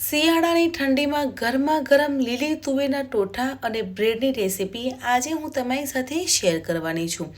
શિયાળાની ઠંડીમાં ગરમા ગરમ લીલી તુવેરના ટોઠા અને બ્રેડની રેસીપી આજે હું તમારી સાથે શેર કરવાની છું.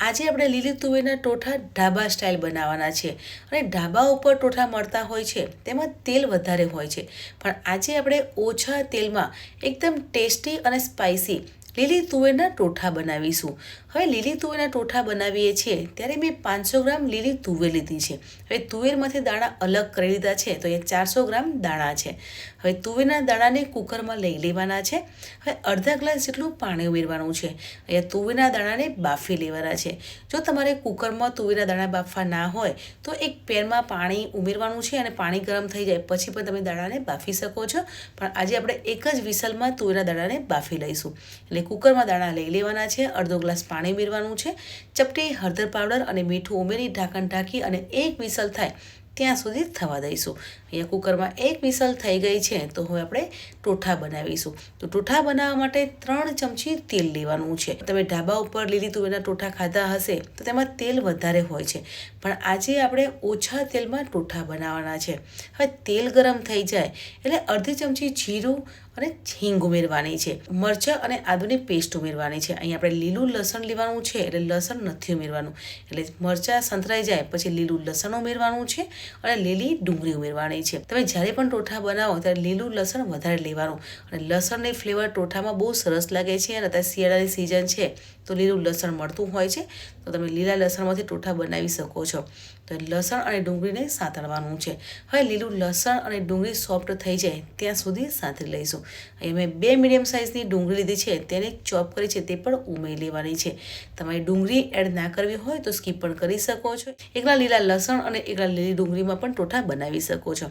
આજે આપણે લીલી તુવેરના ટોઠા ઢાબા સ્ટાઇલ બનાવવાના છે અને ઢાબા ઉપર ટોઠા મળતા હોય છે, તેમાં તેલ વધારે હોય છે. પણ આજે આપણે ઓછા તેલમાં એકદમ ટેસ્ટી અને સ્પાઇસી લીલી તુવેરના ટોઠા બનાવીશું. હવે લીલી તુવેરના ટોઠા બનાવીએ છીએ, ત્યારે મેં પાંચસો ગ્રામ લીલી તુવેર લીધી છે. હવે તુવેરમાંથી દાણા અલગ કરી લીધા છે, તો એ ચારસો ગ્રામ દાણા છે. હવે તુવેરના દાણાને કુકરમાં લઈ લેવાના છે. હવે અડધા ગ્લાસ જેટલું પાણી ઉમેરવાનું છે. અહીંયા તુવેરના દાણાને બાફી લેવાના છે. જો તમારે કુકરમાં તુવેરના દાણા બાફવા ના હોય, તો એક પેનમાં પાણી ઉમેરવાનું છે અને પાણી ગરમ થઈ જાય, પછી પણ તમે દાણાને બાફી શકો છો. પણ આજે આપણે એક જ વિસલમાં તુવેરના દાણાને બાફી લઈશું. એટલે કુકરમાં દાણા લઈ લેવાના છે, અડધો ગ્લાસ પાણી ઉમેરવાનું છે. ચપટી, હળદર પાવડર અને મીઠું ઉમેરી ઢાંકણ ઢાંકી અને એક વિસલ થાય ત્યાં સુધી થવા દઈશું. અહીંયા કુકરમાં એક વિસલ થઈ ગઈ છે, તો હવે આપણે ટોઠા બનાવીશું. તો ટોઠા બનાવવા માટે ત્રણ ચમચી તેલ લેવાનું છે. તમે ઢાબા ઉપર લીલી તુવેરના ટોઠા ખાધા હશે, તો તેમાં તેલ વધારે હોય છે. પણ આજે આપણે ઓછા તેલમાં ટોઠા બનાવવાના છે. હવે તેલ ગરમ થઈ જાય, એટલે અડધી ચમચી જીરું અને હિંગ ઉમેરવાની છે. મરચાં અને આદુની પેસ્ટ ઉમેરવાની છે. અહીં આપણે લીલું લસણ લેવાનું છે એટલે લસણ નથી ઉમેરવાનું. એટલે મરચાં સંતરાઈ જાય પછી લીલું લસણ ઉમેરવાનું છે અને લીલી ડુંગળી ઉમેરવાની છે. તમે જ્યારે પણ ટોઠા બનાવો ત્યારે લીલું લસણ વધારે લેવાનું. અને લસણની ફ્લેવર ટોઠામાં બહુ સરસ લાગે છે અને અત્યારે શિયાળાની સિઝન છે. તો લીલું લસણ મળતું હોય છે, તો તમે લીલા લસણમાંથી ટોઠા બનાવી શકો છો. તો લસણ અને ડુંગળીને સાંતળવાનું છે. હવે લીલું લસણ અને ડુંગળી સોફ્ટ થઈ જાય ત્યાં સુધી સાંતળી લઈશું. અહીં મેં બે મીડિયમ સાઇઝની ડુંગળી લીધી છે, તેને ચોપ કરી છે તે પણ ઉમેરી લેવાની છે. તમારે ડુંગળી એડ ના કરવી હોય તો સ્કીપ પણ કરી શકો છો. એકલા લીલા લસણ અને એકલા લીલી ડુંગળીમાં પણ ટોઠા બનાવી શકો છો.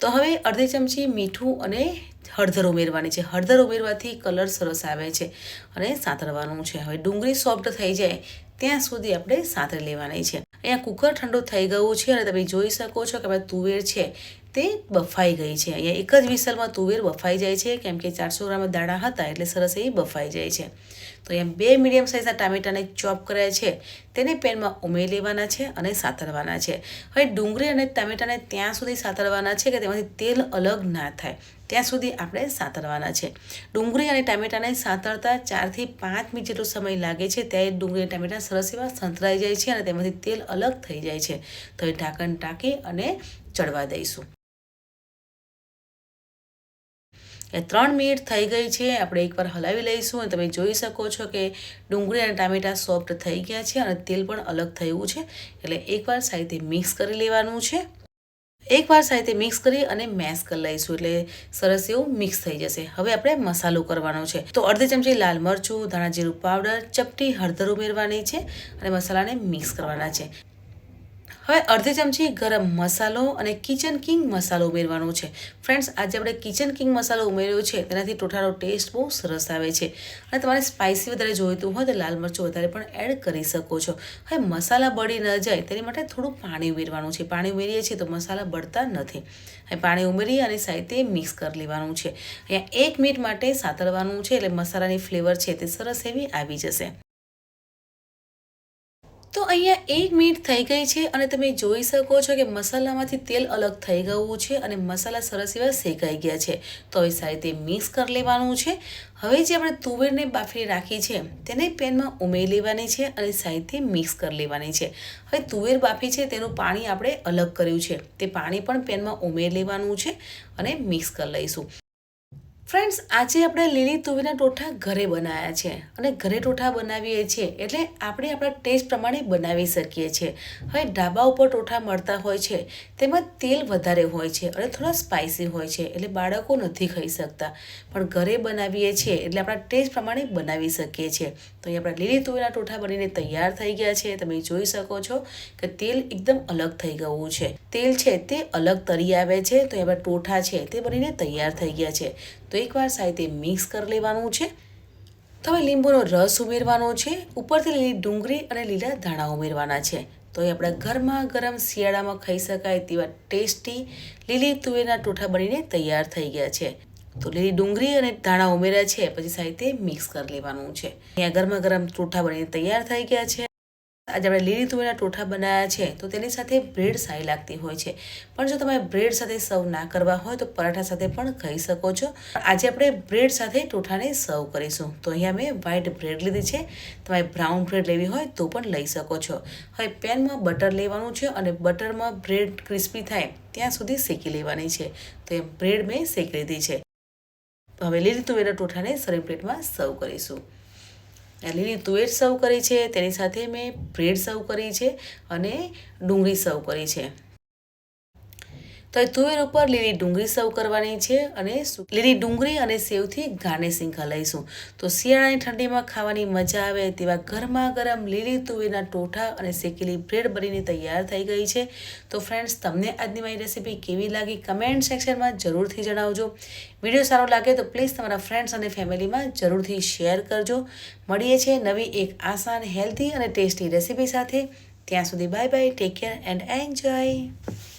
તો હવે અડધી ચમચી મીઠું અને હળદર ઉમેરવાની છે. હળદર ઉમેરવાથી કલર સરસ આવે છે અને સાતળવાનું છે. હવે ડુંગળી સોફ્ટ થઈ જાય ત્યાં સુધી આપણે સાતળી લેવાની છે. અહીંયા કુકર ઠંડુ થઈ ગયું છે અને તમે જોઈ શકો છો કે ભાઈ તુવેર છે તે બફાઈ ગઈ છે. અહીંયા એક જ વિસલમાં તુવેર બફાઈ જાય છે. કેમ કે ચારસો ગ્રામ દાણા હતા એટલે સરસ એ બફાઈ જાય છે. તો અહીંયા બે મીડિયમ સાઇઝના ટામેટાને ચોપ કર્યા છે, તેને પેનમાં ઉમેરી લેવાના છે અને સાતરવાના છે. હવે ડુંગળી અને ટામેટાને ત્યાં સુધી સાતરવાના છે કે તેમાંથી તેલ અલગ ના થાય, ત્યાં સુધી આપણે સાતરવાના છે. ડુંગળી અને ટામેટાને સાતરતા ચારથી પાંચ મિનિટ જેટલો સમય લાગે છે, ત્યારે ડુંગળી અને ટામેટા સરસ એવા સંતરાઈ જાય છે અને તેમાંથી તેલ અલગ થઈ જાય છે. તો એ ઢાંકણ ટાંકી અને ચડવા દઈશું. એ ત્રણ મિનિટ થઈ ગઈ છે. આપણે એકવાર હલાવી લઈશું અને તમે જોઈ શકો છો કે ડુંગળી અને ટામેટાં સોફ્ટ થઈ ગયા છે અને તેલ પણ અલગ થયું છે. એટલે એકવાર સાઈડથી મિક્સ કરી લેવાનું છે. એકવાર સાથે મિક્સ કરી અને મેશ કરી લઈશું એટલે સરસ એવું મિક્સ થઈ જશે. હવે આપણે મસાલો કરવાનો છે. તો અડધી ચમચી લાલ મરચું, ધાણા જીરું પાવડર ચપટી હળદર ઉમેરવાની છે અને મસાલાને મિક્સ કરવાના છે. હવે અડધી ચમચી ગરમ મસાલો અને કિચન કિંગ મસાલો ઉમેરવાનો છે. ફ્રેન્ડ્સ આજે આપણે કિચન કિંગ મસાલો ઉમેર્યો છે. તેનાથી ટોઠાનો ટેસ્ટ બહુ સરસ આવે છે. અને તમારે સ્પાઇસી વધારે જોઈતું હોય તો લાલ મરચું વધારે પણ એડ કરી શકો છો. હવે મસાલા બળી ન જાય તેની માટે થોડું પાણી ઉમેરવાનું છે. પાણી ઉમેરીએ છીએ તો મસાલા બળતા નથી. હવે પાણી ઉમેરી અને સાહિત્ય મિક્સ કરી લેવાનું છે. અહીંયા એક મિનિટ માટે સાતળવાનું છે એટલે મસાલાની ફ્લેવર છે તે સરસ એવી આવી જશે. તો અહીંયા એક મિનિટ થઈ ગઈ છે અને તમે જોઈ શકો છો કે મસાલામાંથી તેલ અલગ થઈ ગયું છે અને મસાલા સરસ એવા શેકાઈ ગયા છે. તો હવે સારી રીતે મિક્સ કરી લેવાનું છે. હવે જે આપણે તુવેરને બાફી રાખી છે, તેને પેનમાં ઉમેરી લેવાની છે અને સાઈડથી મિક્સ કરી લેવાની છે. હવે તુવેર બાફી છે, તેનું પાણી આપણે અલગ કર્યું છે. તે પાણી પણ પેનમાં ઉમેરી લેવાનું છે અને મિક્સ કરી લઈશું. ફ્રેન્ડ્સ, આજે આપણે લીલી તુવેરના ટોઠા ઘરે બનાવ્યા છે અને ઘરે ટોઠા બનાવીએ છીએ એટલે આપણે આપણા ટેસ્ટ પ્રમાણે બનાવી શકીએ છીએ. હવે ઢાબા ઉપર ટોઠા મળતા હોય છે, તેમાં તેલ વધારે હોય છે અને થોડા સ્પાઇસી હોય છે એટલે બાળકો નથી ખાઈ શકતા. પણ ઘરે બનાવીએ છીએ એટલે આપણા ટેસ્ટ પ્રમાણે બનાવી શકીએ છીએ. તો અહીં આપણા લીલી તુવેરના ટોઠા બનીને તૈયાર થઈ ગયા છે. તમે જોઈ શકો છો કે તેલ એકદમ અલગ થઈ ગયું છે. તેલ છે તે અલગ તરી આવે છે. તો આપણા ટોઠા છે તે બનીને તૈયાર થઈ ગયા છે. તો એકવાર સાથે મિક્સ કરી લેવાનું છે. તો હવે લીંબુનો રસ ઉમેરવાનો છે. ઉપરથી લીલી ડુંગળી અને લીલા ધાણા ઉમેરવાના છે. તો એ આપણા ઘરમાં ગરમ શિયાળામાં ખાઈ શકાય તેવા ટેસ્ટી લીલી તુવેરના ટોઠા બનીને તૈયાર થઈ ગયા છે. તો લીલી ડુંગળી અને ધાણા ઉમેર્યા છે. પછી સાહિત્ય મિક્સ કરી લેવાનું છે. અહીંયા ગરમા ગરમ ટોઠા બનીને તૈયાર થઈ ગયા છે. આજે આપણે લીલી તુવેરના ટોઠા બનાવ્યા છે, તો તેની સાથે બ્રેડ સારી લાગતી હોય છે. પણ જો તમે બ્રેડ સાથે સર્વ ના કરવા હોય, તો પરાઠા સાથે પણ ખાઈ શકો છો. આજે આપણે બ્રેડ સાથે ટોઠાને સર્વ કરીશું. તો અહીંયા મેં વ્હાઈટ બ્રેડ લીધી છે. તમારે બ્રાઉન બ્રેડ લેવી હોય, તો પણ લઈ શકો છો. હવે પેનમાં બટર લેવાનું છે અને બટરમાં બ્રેડ ક્રિસ્પી થાય, ત્યાં સુધી શેકી લેવાની છે. તો એ બ્રેડ મેં શેકી લીધી છે. હવે લીલી તુવેરના ટોઠાને સરી પ્લેટમાં સર્વ કરીશું. લીલી તુવેર સર્વ કરી છે, તેની સાથે મેં બ્રેડ સર્વ કરી છે અને ડુંગળી સર્વ કરી છે. તો તુવેર ઉપર લીલી ડુંગળી સર્વ કરવાની છે અને લીલી ડુંગળી અને સેવથી ગાર્નિશિંગ લઈશું. તો શિયાળાની ઠંડીમાં ખાવાની મજા આવે તેવા ગરમા ગરમ લીલી તુવેરના ટોઠા અને શેકેલી બ્રેડ બનીને તૈયાર થઈ ગઈ છે. તો ફ્રેન્ડ્સ, તમને આજની મારી રેસીપી કેવી લાગી કમેન્ટ સેક્શનમાં જરૂરથી જણાવજો. વીડિયો સારો લાગે તો પ્લીઝ તમારા ફ્રેન્ડ્સ અને ફેમિલીમાં જરૂરથી શેર કરજો. મળીએ છીએ નવી એક આસાન, હેલ્ધી અને ટેસ્ટી રેસીપી સાથે. ત્યાં સુધી bye bye, take care and enjoy.